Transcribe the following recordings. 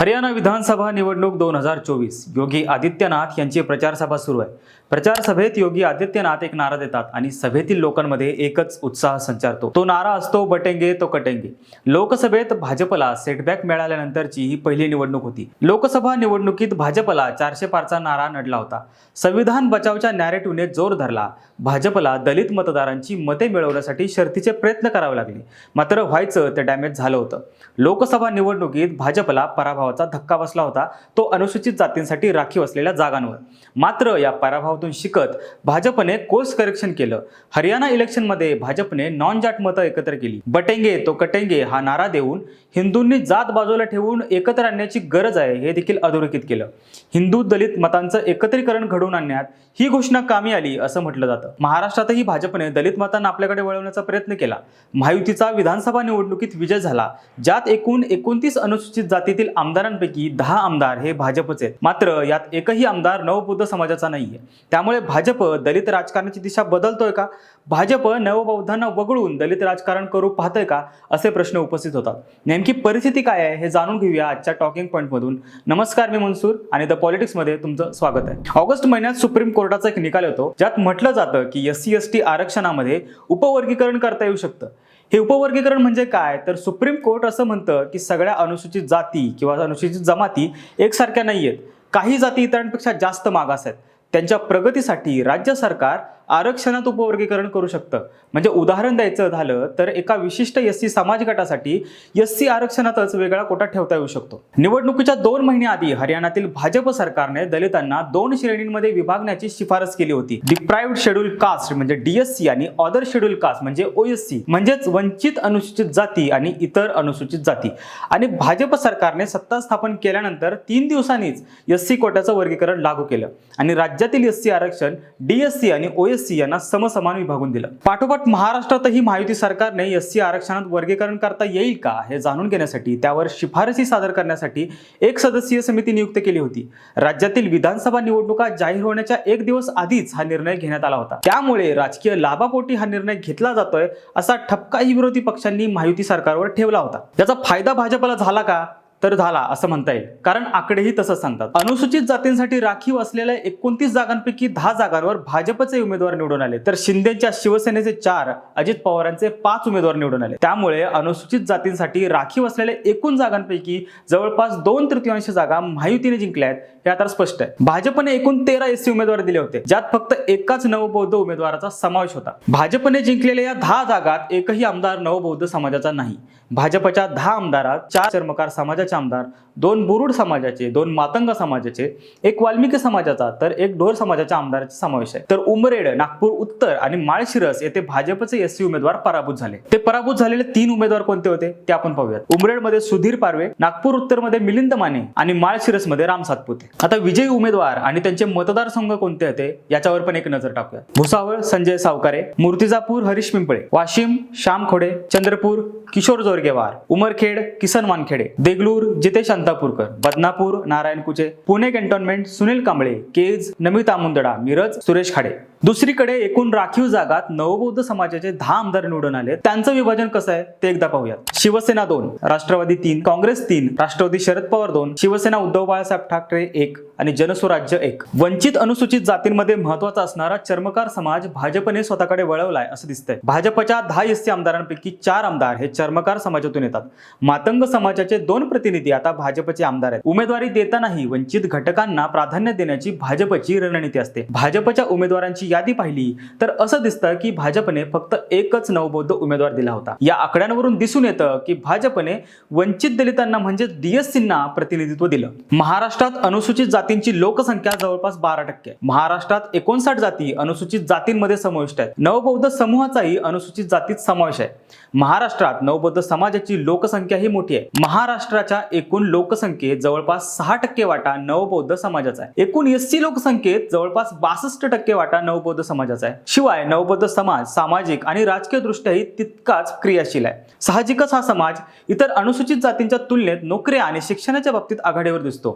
हरियाणा विधानसभा निवडणूक दोन हजार चोवीस. योगी आदित्यनाथ यांची प्रचारसभा सुरू आहे. प्रचार सभेत योगी आदित्यनाथ एक नारा देतात आणि सभेतील लोकांमध्ये एकच उत्साह संचारतो. तो नारा असतो बटेंगे तो कटेंगे. लोकसभेत भाजपला सेटबॅक मिळाल्यानंतरची ही पहिली निवडणूक होती. लोकसभा निवडणुकीत भाजपला चारशे पारचा नारा नडला होता. संविधान बचावच्या नॅरेटिव्हने जोर धरला. भाजपला दलित मतदारांची मते मिळवण्यासाठी शर्तीचे प्रयत्न करावे लागले. मात्र व्हायचं ते डॅमेज झालं होतं. लोकसभा निवडणुकीत भाजपला पराभवाचा धक्का बसला होता तो अनुसूचित जातींसाठी राखीव असलेल्या जागांवर. मात्र या पराभवातून शिकत भाजपने कोर्स करेक्शन केलं. हरियाणा इलेक्शनमध्ये भाजपने नॉन जाट मतं एकत्र केली. बटेंगे तो कटेंगे हा नारा देऊन हिंदूंनी जात बाजूला ठेवून एकत्र आणण्याची गरज आहे हे देखील अधोरेखित केलं. हिंदू दलित मतांचं एकत्रीकरण घडवून आणण्यात ही घोषणा कामी आली असं म्हटलं जातं. महाराष्ट्रातही भाजपने दलित मतांना आपल्याकडे वळवण्याचा प्रयत्न केला. महायुतीचा विधानसभा निवडणुकीत विजय झाला ज्यात एकूण एकोणतीस अनुसूचित जातीतील आमदारांपैकी दहा आमदार हे भाजपचे. आहेत मात्र यात एकही आमदार नवबौद्ध समाजाचा नाहीये. त्यामुळे भाजप दलित राजकारणाची दिशा बदलतोय का? भाजप नवबौद्धांना वगळून दलित राजकारण करू पाहतोय का? असे प्रश्न उपस्थित होतात. नेमकी परिस्थिती काय आहे हे जाणून घेऊया आजच्या टॉकिंग पॉईंटमधून नमस्कार मी मनसूर आणि द पॉलिटिक्समध्ये तुमचं स्वागत आहे. ऑगस्ट महिन्यात सुप्रीम कोर्टाचा एक निकाल येतो ज्यात म्हटलं जातं की एस सी एस टी आरक्षणामध्ये उपवर्गीकरण करता येऊ शकतं. हे उपवर्गीकरण म्हणजे काय? तर सुप्रीम कोर्ट असं म्हणतं की सगळ्या अनुसूचित जाती किंवा अनुसूचित जमाती एकसारख्या नाही आहेत काही जाती इतरांपेक्षा जास्त मागास आहेत. त्यांच्या प्रगतीसाठी राज्य सरकार आरक्षणात उपवर्गीकरण करू शकतं. म्हणजे उदाहरण द्यायचं झालं तर एका विशिष्ट एस सी समाज गटासाठी एस सी आरक्षणातच वेगळा कोटा ठेवता येऊ शकतो. निवडणुकीच्या दोन महिन्याआधी हरियाणातील भाजप सरकारने दलितांना दोन श्रेणींमध्ये विभागण्याची शिफारस केली होती. डिप्रायव्ड शेड्यूल कास्ट म्हणजे डीएससी आणि ऑदर शेड्यूल कास्ट म्हणजे ओएससी म्हणजेच वंचित अनुसूचित जाती आणि इतर अनुसूचित जाती. आणि भाजप सरकारने सत्ता स्थापन केल्यानंतर तीन दिवसांनीच एस सी कोट्याचं वर्गीकरण लागू केलं. आणि राज्यातील एस सी आरक्षण डीएससी आणि ओएससी यांना समसमान विभागून दिलं. पाठोपाठ महाराष्ट्रातही महायुती सरकारने एस सी आरक्षणात वर्गीकरण करता येईल का हे जाणून घेण्यासाठी त्यावर शिफारसी सादर करण्यासाठी एक सदस्यीय समिती नियुक्त केली होती. राज्यातील विधानसभा निवडणुका जाहीर होण्याच्या एक दिवस आधीच हा निर्णय घेण्यात आला होता. त्यामुळे राजकीय लाभापोटी हा निर्णय घेतला जातोय असा ठपकाही विरोधी पक्षांनी महायुती सरकारवर ठेवला होता. त्याचा फायदा भाजपला झाला का? तर झाला असं म्हणता येईल. कारण आकडेही तसंच सांगतात. अनुसूचित जातींसाठी राखीव असलेल्या एकोणतीस जागांपैकी दहा जागांवर भाजपचे उमेदवार निवडून आले. तर शिंदेच्या शिवसेनेचे चार अजित पवारांचे पाच उमेदवार निवडून आले. त्यामुळे अनुसूचित जातींसाठी राखीव असलेल्या एकूण जागांपैकी जवळपास दोन तृतीयांश जागा महायुतीने जिंकल्या आहेत हे आता स्पष्ट आहे. भाजपने एकूण तेरा एससी उमेदवार दिले होते ज्यात फक्त एकाच नवबौद्ध उमेदवाराचा समावेश होता. भाजपने जिंकलेल्या या दहा जागात एकही आमदार नवबौद्ध समाजाचा नाही. भाजपच्या दहा आमदारात चार चर्मकार समाजाच्या आमदार दोन बुरुड समाजाचे दोन मातंग समाजाचे एक वाल्मिकी समाजाचा तर एक ढोर समाजाच्या आमदाराचा समावेश आहे. तर उमरेड नागपूर उत्तर आणि माळशिरस येथे भाजपचे एससी उमेदवार पराभूत झाले. ते पराभूत झालेले तीन उमेदवार कोणते होते? ते आपण पाहूयात. उमरेडमध्ये सुधीर पारवे नागपूर उत्तरमध्ये मिलिंद माने आणि माळशिरसमध्ये राम सातपुते. आता विजयी उमेदवार आणि त्यांचे मतदारसंघ कोणते होते? याच्यावर पण एक नजर टाकूया भुसावळ संजय सावकारे मूर्तिजापूर हरीश पिंपळे वाशिम श्याम खोडे चंद्रपूर किशोर जोरगेवार उमरखेड किसन वानखेडे देगलूर जितेश अंतापूरकर बदनापूर नारायण कुचे पुणे कॅन्टोन्मेंट सुनील कांबळे केज नमिता मुंदडा मिरज सुरेश खाडे. दुसरीकडे एकूण राखीव जागात नवबौद्ध समाजाचे दहा आमदार निवडून आले त्यांचं विभाजन कसं आहे ते एकदा पाहूयात. शिवसेना दोन राष्ट्रवादी तीन काँग्रेस तीन राष्ट्रवादी शरद पवार दोन शिवसेना उद्धव बाळासाहेब ठाकरे एक आणि जनस्वराज्य एक. वंचित अनुसूचित जातींमध्ये महत्त्वाचा असणारा चर्मकार समाज भाजपने स्वतःकडे वळवलाय असं दिसतंय. भाजपच्या दहा एससी आमदारांपैकी चार आमदार हे चर्मकार समाजातून येतात. मातंग समाजाचे दोन प्रतिनिधी आता भाजपचे आमदार आहेत. उमेदवारी देतानाही वंचित घटकांना प्राधान्य देण्याची भाजपची रणनीती असते. भाजपच्या उमेदवारांची यादी पाहिली तर असं दिसतं की भाजपने फक्त एकच नवबौद्ध उमेदवार दिला होता. या आकड्यांवरून दिसून येतं की भाजपने वंचित दलितांना म्हणजे डीएससींना प्रतिनिधित्व दिलं. महाराष्ट्रात अनुसूचित जातींची लोकसंख्या जवळपास बारा टक्के. महाराष्ट्रात एकोणसाठ जाती अनुसूचित जातींमध्ये समाविष्ट आहेत. नवबौद्ध समूहाचाही अनुसूचित जातीत समावेश आहे. महाराष्ट्रात नवबौद्ध समाजाची लोकसंख्या ही मोठी आहे. महाराष्ट्राच्या एकूण लोकसंख्येत जवळपास सहा टक्के वाटा नवबौद्ध समाजाचा आहे. एकूण एससी लोकसंख्येत जवळपास बासष्ट टक्के वाटा नव नवबौद्ध समाजाचा आहे. शिवाय नवबौद्ध समाज सामाजिक आणि राजकीय दृष्ट्याही तितकाच क्रियाशील आहे. साहजिकच हा समाज इतर अनुसूचित जातींच्या तुलनेत नोकऱ्या आणि शिक्षणाच्या बाबतीत आघाडीवर दिसतो.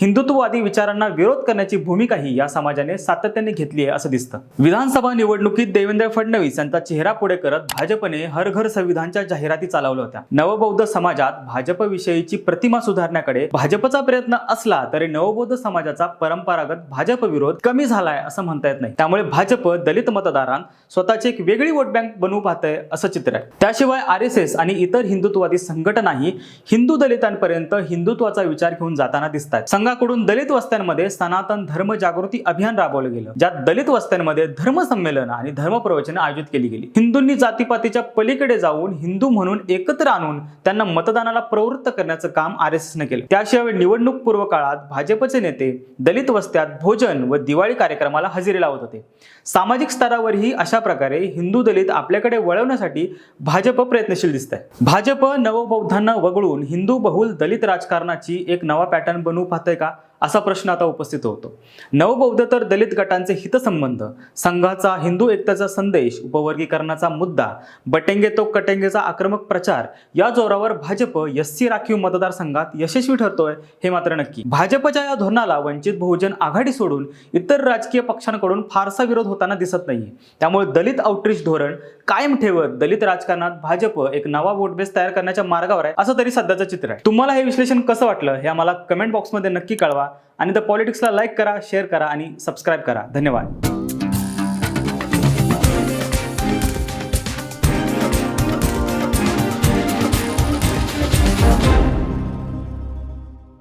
हिंदुत्ववादी विचारांना विरोध करण्याची भूमिकाही या समाजाने सातत्याने घेतली आहे असं दिसतं. विधानसभा निवडणुकीत देवेंद्र फडणवीस यांचा चेहरा पुढे करत भाजपने हर घर संविधानच्या जाहिराती चालवल्या होत्या. नवबौद्ध समाजात भाजपविषयीची प्रतिमा सुधारण्याकडे भाजपचा प्रयत्न असला तरी नवबौद्ध समाजाचा परंपरागत भाजप विरोध कमी झालाय असं म्हणता येत नाही. त्यामुळे भाजप दलित मतदारांत स्वतःची एक वेगळी वोट बँक बनवू पाहतंय असं चित्र आहे. त्याशिवाय आर एस एस आणि इतर हिंदुत्ववादी संघटनाही हिंदू दलितांपर्यंत हिंदुत्वाचा विचार घेऊन जाताना दिसत आहेत संघाकडून दलित वस्त्यांमध्ये सनातन धर्म जागृती अभियान राबवलं गेलं ज्यात दलित वस्त्यांमध्ये धर्म संमेलन आणि धर्म प्रवचन आयोजित केली गेली. हिंदूंनी जातीपातीच्या पलीकडे जाऊन हिंदू म्हणून एकत्र आणून त्यांना मतदानाला प्रवृत्त करण्याचं काम आर एस एसने केलं. त्याशिवाय निवडणूक पूर्व काळात भाजपचे नेते दलित वस्त्यात भोजन व दिवाळी कार्यक्रमाला हजेरी लावत होते. सामाजिक स्तरावरही अशा प्रकारे हिंदू दलित आपल्याकडे वळवण्यासाठी भाजप प्रयत्नशील दिसत आहे भाजप नवबौद्धांना वगळून हिंदू बहुल दलित राजकारणाची एक नवा पॅटर्न बनवू पाहतंय का? असा प्रश्न आता उपस्थित होतो. नवबौद्ध तर दलित गटांचे हितसंबंध संघाचा हिंदू एकतेचा संदेश उपवर्गीकरणाचा मुद्दा बटेंगे तो कटेंगेचा आक्रमक प्रचार या जोरावर भाजप यस्सी राखीव मतदारसंघात यशस्वी ठरतोय हे मात्र नक्की. भाजपच्या या धोरणाला वंचित बहुजन आघाडी सोडून इतर राजकीय पक्षांकडून फारसा विरोध होताना दिसत नाहीये. त्यामुळे दलित आउटरीच धोरण कायम ठेवत दलित राजकारणात भाजप एक नवा वोट बेस तयार करण्याच्या मार्गावर आहे असं तरी सध्याचं चित्र आहे. तुम्हाला हे विश्लेषण कसं वाटलं हे आम्हाला कमेंट बॉक्समध्ये नक्की कळवा. आणि द पॉलिटिक्सला लाईक करा शेअर करा आणि सबस्क्राईब करा. धन्यवाद.